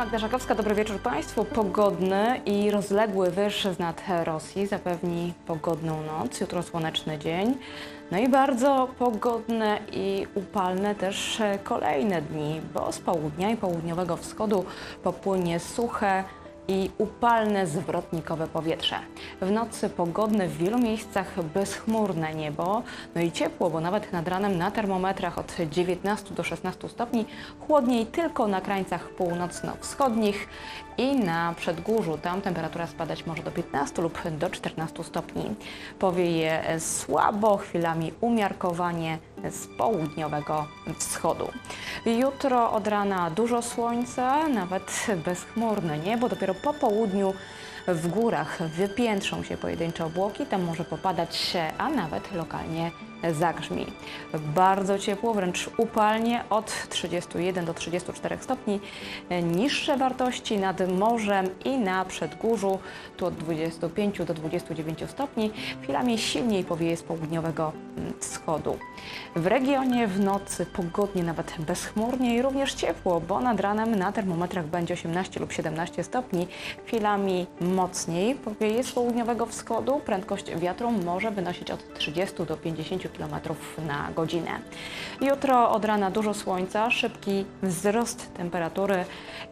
Magda Żakowska, dobry wieczór Państwu. Pogodny i rozległy wyż z nad Rosji zapewni pogodną noc, jutro słoneczny dzień. No i bardzo pogodne i upalne też kolejne dni, bo z południa i południowego wschodu popłynie suche i upalne zwrotnikowe powietrze. W nocy pogodne w wielu miejscach bezchmurne niebo, no i ciepło, bo nawet nad ranem na termometrach od 19 do 16 stopni, chłodniej tylko na krańcach północno-wschodnich i na przedgórzu. Tam temperatura spadać może do 15 lub do 14 stopni. Powieje słabo, chwilami umiarkowanie z południowego wschodu. Jutro od rana dużo słońca, nawet bezchmurne niebo. Dopiero po południu w górach wypiętrzą się pojedyncze obłoki, tam może popadać się, a nawet lokalnie zagrzmi. Bardzo ciepło, wręcz upalnie od 31 do 34 stopni. Niższe wartości nad morzem i na przedgórzu, tu od 25 do 29 stopni. Chwilami silniej powieje z południowego wschodu. W regionie w nocy pogodnie, nawet bezchmurnie i również ciepło, bo nad ranem na termometrach będzie 18 lub 17 stopni. Chwilami mocniej powieje z południowego wschodu. Prędkość wiatru może wynosić od 30 do 50 km na godzinę. Jutro od rana dużo słońca, szybki wzrost temperatury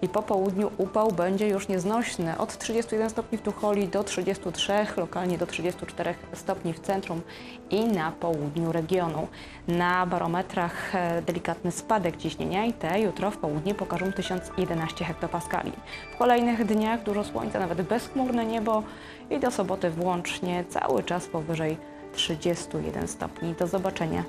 i po południu upał będzie już nieznośny. Od 31 stopni w Tucholi do 33, lokalnie do 34 stopni w centrum i na południu regionu. Na barometrach e, delikatny spadek ciśnienia i te jutro w południe pokażą 1011 hektopaskali. W kolejnych dniach dużo słońca, nawet bezchmurne niebo i do soboty włącznie cały czas powyżej 31 stopni. Do zobaczenia.